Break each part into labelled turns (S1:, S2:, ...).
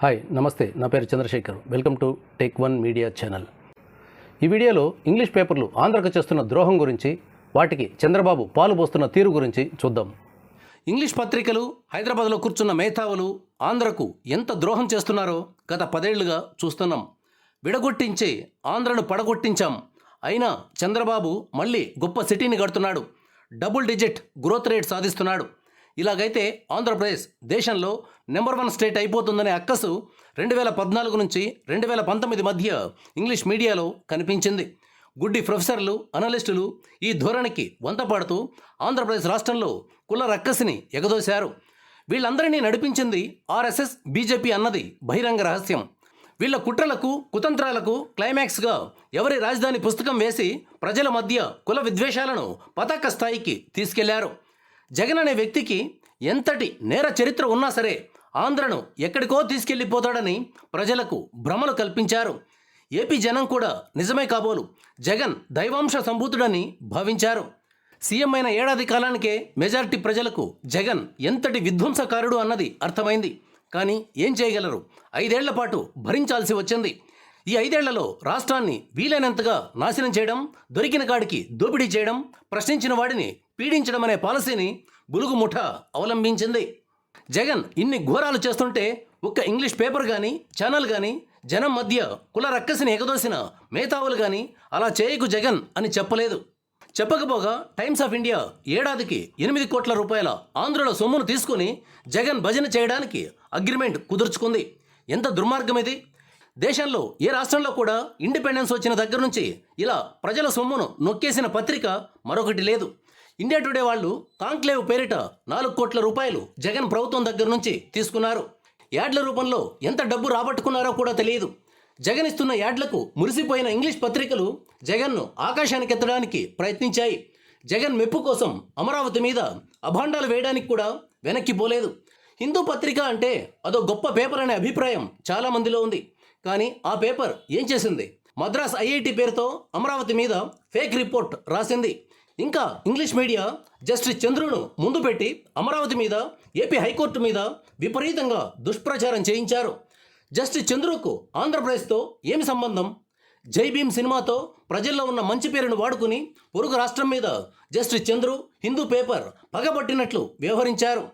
S1: Hi నమస్తే. నా పేరు Chandrashekar. Welcome to take one media channel ఈ వీడియోలో ఇంగ్లీష్ పేపర్లు ఆంధ్రకు చేస్తున్న ద్రోహం గురించి వాటికి చంద్రబాబు పాలు పోస్తున్న తీరు గురించి చూద్దాం. ఇంగ్లీష్ పత్రికలు హైదరాబాద్లో కూర్చున్న మేధావులు ఆంధ్రకు ఎంత ద్రోహం చేస్తున్నారో గత పదేళ్ళుగా చూస్తున్నాం. విడగొట్టించి ఆంధ్రను పడగొట్టించాం. అయినా చంద్రబాబు మళ్ళీ గొప్ప సిటీని కడుతున్నాడు. డబుల్ డిజిట్ గ్రోత్ రేట్ సాధిస్తున్నాడు. ఇలాగైతే ఆంధ్రప్రదేశ్ దేశంలో నెంబర్ వన్ స్టేట్ అయిపోతుందనే అక్కసు రెండు వేల పద్నాలుగు నుంచి రెండు వేల పంతొమ్మిది మధ్య ఇంగ్లీష్ మీడియాలో కనిపించింది. గుడ్డి ప్రొఫెసర్లు అనలిస్టులు ఈ ధోరణికి వంతపాడుతూ ఆంధ్రప్రదేశ్ రాష్ట్రంలో కుల రక్కసిని ఎగదోశారు. వీళ్ళందరినీ నడిపించింది ఆర్ఎస్ఎస్ బీజేపీ అన్నది బహిరంగ రహస్యం. వీళ్ళ కుట్రలకు కుతంత్రాలకు క్లైమాక్స్గా ఎవరి రాజధాని పుస్తకం వేసి ప్రజల మధ్య కుల విద్వేషాలను పతాక స్థాయికి తీసుకెళ్ళారు. జగన్ అనే వ్యక్తికి ఎంతటి నేర చరిత్ర ఉన్నా సరే ఆంధ్రను ఎక్కడికో తీసుకెళ్ళిపోతాడని ప్రజలకు భ్రమలు కల్పించారు. ఏపీ జనం కూడా నిజమే కాబోలు. జగన్ దైవాంశ సంభూతుడని భావించారు. సీఎం అయిన ఏడాది కాలానికే మెజారిటీ ప్రజలకు జగన్ ఎంతటి విధ్వంసకారుడు అన్నది అర్థమైంది. కానీ ఏం చేయగలరు? ఐదేళ్ళ పాటు భరించాల్సి వచ్చింది. ఈ ఐదేళ్ళలో రాష్ట్రాన్ని వీలైనంతగా నాశనం చేయడం దొరికిన కాడికి దోపిడీ చేయడం ప్రశ్నించిన వాడిని పీడించడం అనే పాలసీని బులుగు ముఠ అవలంబించింది. జగన్ ఇన్ని ఘోరాలు చేస్తుంటే ఒక్క ఇంగ్లీష్ పేపర్ కానీ ఛానల్ కానీ జనం మధ్య కుల రక్కసిని ఎగదోసిన మేధావులు కానీ అలా చేయకు జగన్ అని చెప్పలేదు. చెప్పకపోగా టైమ్స్ ఆఫ్ ఇండియా ఏడాదికి ఎనిమిది కోట్ల రూపాయల ఆంధ్రుల సొమ్మును తీసుకుని జగన్ భజన చేయడానికి అగ్రిమెంట్ కుదుర్చుకుంది. ఎంత దుర్మార్గం ఇది? దేశంలో ఏ రాష్ట్రంలో కూడా ఇండిపెండెన్స్ వచ్చిన దగ్గర నుంచి ఇలా ప్రజల సొమ్మును నొక్కేసిన పత్రిక మరొకటి లేదు. ఇండియా టుడే వాళ్ళు కాంక్లేవ్ పేరిట నాలుగు కోట్ల రూపాయలు జగన్ ప్రభుత్వం దగ్గర నుంచి తీసుకున్నారు. యాడ్ల రూపంలో ఎంత డబ్బు రాబట్టుకున్నారో కూడా తెలియదు. జగన్ ఇస్తున్న యాడ్లకు మురిసిపోయిన ఇంగ్లీష్ పత్రికలు జగన్ను ఆకాశానికి ఎత్తడానికి ప్రయత్నించాయి. జగన్ మెప్పు కోసం అమరావతి మీద అభాండాలు వేయడానికి కూడా వెనక్కి పోలేదు. హిందూ పత్రిక అంటే అదో గొప్ప పేపర్ అనే అభిప్రాయం చాలా మందిలో ఉంది. కానీ ఆ పేపర్ ఏం చేసింది? మద్రాస్ ఐఐటి పేరుతో అమరావతి మీద ఫేక్ రిపోర్ట్ రాసింది. ఇంకా ఇంగ్లీష్ మీడియా జస్టిస్ చంద్రును ముందు పెట్టి అమరావతి మీద ఏపీ హైకోర్టు మీద విపరీతంగా దుష్ప్రచారం చేయించారు. జస్టిస్ చంద్రుకు ఆంధ్రప్రదేశ్తో ఏమి సంబంధం? జై భీమ్ సినిమాతో ప్రజల్లో ఉన్న మంచి పేరును వాడుకుని పొరుగు రాష్ట్రం మీద జస్టిస్ చంద్రు హిందూ పేపర్ పగబట్టినట్లు వ్యవహరించారు.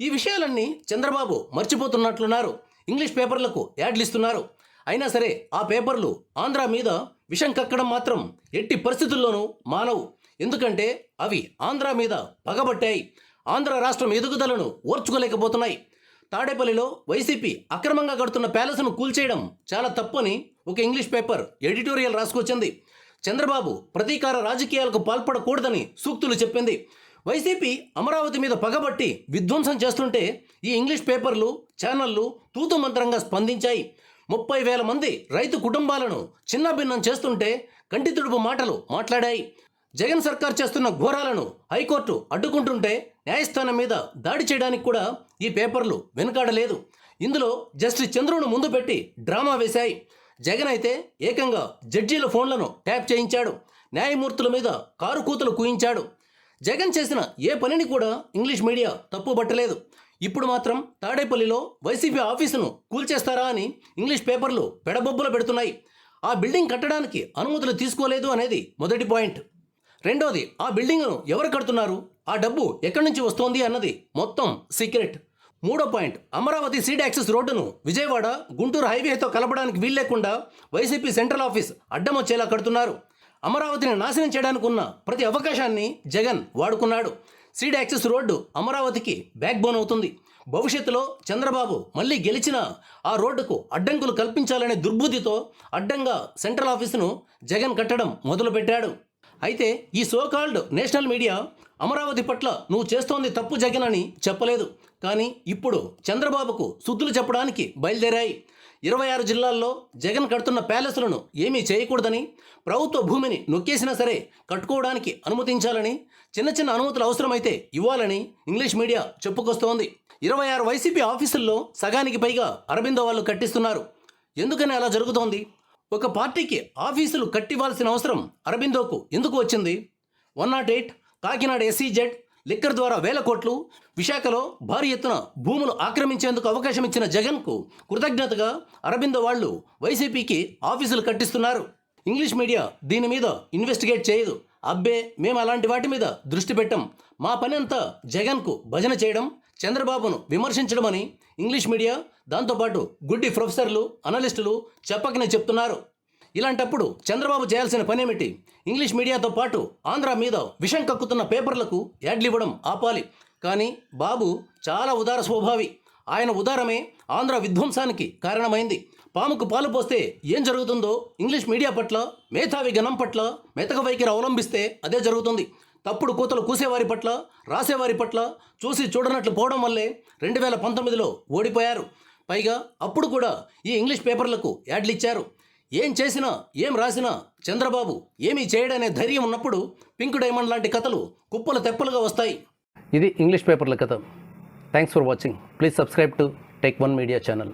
S1: ఈ విషయాలన్నీ చంద్రబాబు మర్చిపోతున్నట్లున్నారు. ఇంగ్లీష్ పేపర్లకు యాడ్లు ఇస్తున్నారు అయినా సరే ఆ పేపర్లు ఆంధ్ర మీద విషం కక్కడం మాత్రం ఎట్టి పరిస్థితుల్లోనూ మానవు. ఎందుకంటే అవి ఆంధ్ర మీద పగబట్టాయి. ఆంధ్ర రాష్ట్రం ఎదుగుదలను ఓర్చుకోలేకపోతున్నాయి. తాడేపల్లిలో వైసీపీ అక్రమంగా కడుతున్న ప్యాలెస్ను కూల్చేయడం చాలా తప్పని ఒక ఇంగ్లీష్ పేపర్ ఎడిటోరియల్ రాసుకొచ్చింది. చంద్రబాబు ప్రతీకార రాజకీయాలకు పాల్పడకూడదని సూక్తులు చెప్పింది. వైసీపీ అమరావతి మీద పగబట్టి విధ్వంసం చేస్తుంటే ఈ ఇంగ్లీష్ పేపర్లు ఛానళ్ళు తూతు మంత్రంగా స్పందించాయి. ముప్పై వేల మంది రైతు కుటుంబాలను చిన్నభిన్నం చేస్తుంటే కంటి తుడుపు మాటలు మాట్లాడాయి. జగన్ సర్కార్ చేస్తున్న ఘోరాలను హైకోర్టు అడ్డుకుంటుంటే న్యాయస్థానం మీద దాడి చేయడానికి కూడా ఈ పేపర్లు వెనుకాడలేదు. ఇందులో జస్టిస్ చంద్రును ముందు పెట్టి డ్రామా వేశాయి. జగన్ అయితే ఏకంగా జడ్జీల ఫోన్లను ట్యాప్ చేయించాడు. న్యాయమూర్తుల మీద కారు కూతలు కూయించాడు. జగన్ చేసిన ఏ పనిని కూడా ఇంగ్లీష్ మీడియా తప్పుబట్టలేదు. ఇప్పుడు మాత్రం తాడేపల్లిలో వైసీపీ ఆఫీసును కూల్చేస్తారా అని ఇంగ్లీష్ పేపర్లు పెడబొబ్బులు పెడుతున్నాయి. ఆ బిల్డింగ్ కట్టడానికి అనుమతులు తీసుకోలేదు అనేది మొదటి పాయింట్. రెండోది ఆ బిల్డింగ్ను ఎవరు కడుతున్నారు? ఆ డబ్బు ఎక్కడి నుంచి వస్తోంది అన్నది మొత్తం సీక్రెట్. మూడో పాయింట్ అమరావతి సీడ్ యాక్సెస్ రోడ్డును విజయవాడ గుంటూరు హైవేతో కలపడానికి వీల్లేకుండా వైసీపీ సెంట్రల్ ఆఫీస్ అడ్డం వచ్చేలా కడుతున్నారు. అమరావతిని నాశనం చేయడానికి ఉన్న ప్రతి అవకాశాన్ని జగన్ వాడుకున్నాడు. సీడ్ యాక్సెస్ రోడ్డు అమరావతికి బ్యాక్ బోన్ అవుతుంది. భవిష్యత్తులో చంద్రబాబు మళ్ళీ గెలిచిన ఆ రోడ్డుకు అడ్డంకులు కల్పించాలనే దుర్బుద్ధితో అడ్డంగా సెంట్రల్ ఆఫీసును జగన్ కట్టడం మొదలుపెట్టాడు. అయితే ఈ సోకాల్డ్ నేషనల్ మీడియా అమరావతి పట్ల నువ్వు చేస్తోంది తప్పు జగన్ అని చెప్పలేదు. కానీ ఇప్పుడు చంద్రబాబుకు శుద్ధులు చెప్పడానికి బయలుదేరాయి. ఇరవై ఆరు జిల్లాల్లో జగన్ కడుతున్న ప్యాలెస్లను ఏమీ చేయకూడదని ప్రభుత్వ భూమిని నొక్కేసినా సరే కట్టుకోవడానికి అనుమతించాలని చిన్న చిన్న అనుమతులు అవసరమైతే ఇవ్వాలని ఇంగ్లీష్ మీడియా చెప్పుకొస్తోంది. ఇరవై ఆరు వైసీపీ ఆఫీసుల్లో సగానికి పైగా అరబిందో వాళ్ళు కట్టిస్తున్నారు. ఎందుకని అలా జరుగుతోంది? ఒక పార్టీకి ఆఫీసులు కట్టివ్వాల్సిన అవసరం అరబిందోకు ఎందుకు వచ్చింది? One not eight Kakinada SEZ liquor ద్వారా వేల కోట్లు విశాఖలో భారీ ఎత్తున భూములు ఆక్రమించేందుకు అవకాశం ఇచ్చిన జగన్కు కృతజ్ఞతగా అరబింద వాళ్ళు వైసీపీకి ఆఫీసులు కట్టిస్తున్నారు. ఇంగ్లీష్ మీడియా దీని మీద ఇన్వెస్టిగేట్ చేయదు. అబ్బే మేము అలాంటి వాటి మీద దృష్టి పెట్టం. మా పని అంతా జగన్కు భజన చేయడం చంద్రబాబును విమర్శించడమని ఇంగ్లీష్ మీడియా దాంతోపాటు గుడ్డి ప్రొఫెసర్లు అనలిస్టులు చెప్పకనే చెప్తున్నారు. ఇలాంటప్పుడు చంద్రబాబు చేయాల్సిన పనేమిటి? ఇంగ్లీష్ మీడియాతో పాటు ఆంధ్ర మీద విషం కక్కుతున్న పేపర్లకు యాడ్లు ఇవ్వడం ఆపాలి. కానీ బాబు చాలా ఉదార స్వభావి. ఆయన ఉదారమే ఆంధ్ర విధ్వంసానికి కారణమైంది. పాముకు పాలు పోస్తే ఏం జరుగుతుందో ఇంగ్లీష్ మీడియా పట్ల మేధావి గణం పట్ల మెతక వైఖరి అవలంబిస్తే అదే జరుగుతుంది. తప్పుడు కూతలు కూసేవారి పట్ల రాసేవారి పట్ల చూసి చూడనట్లు పోవడం వల్లే రెండు వేల పంతొమ్మిదిలో ఓడిపోయారు. పైగా అప్పుడు కూడా ఈ ఇంగ్లీష్ పేపర్లకు యాడ్లు ఇచ్చారు. ఏం చేసినా ఏం రాసినా చంద్రబాబు ఏమీ చేయడనే ధైర్యం ఉన్నప్పుడు పింక్ డైమండ్ లాంటి కథలు కుప్పలు తెప్పలుగా వస్తాయి. ఇది ఇంగ్లీష్ పేపర్ల కథ. Thanks for watching please subscribe to take one media channel